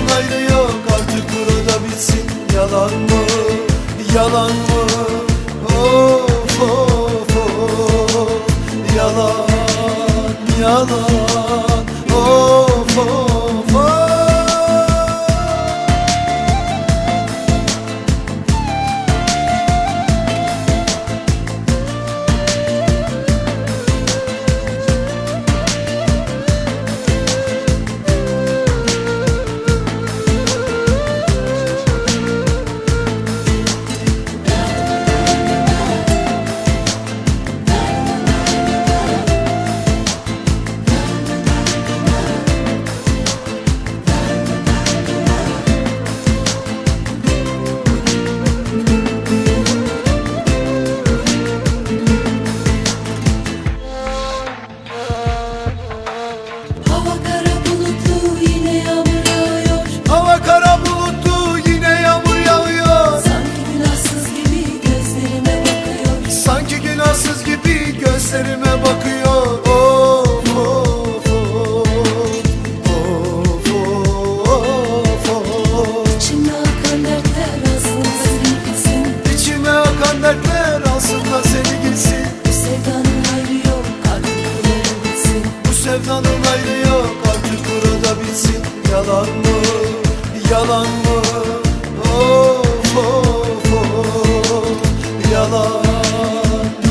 Bundan yok artık burada bitsin. Yalan mı, yalan mı? Of of of. Yalan, yalan. yalan bu Of of of. Yalan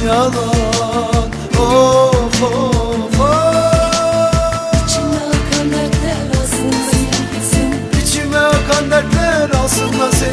yalan. Of of of. İçime akan dertler aslında sensin İçime akan dertler aslında sensin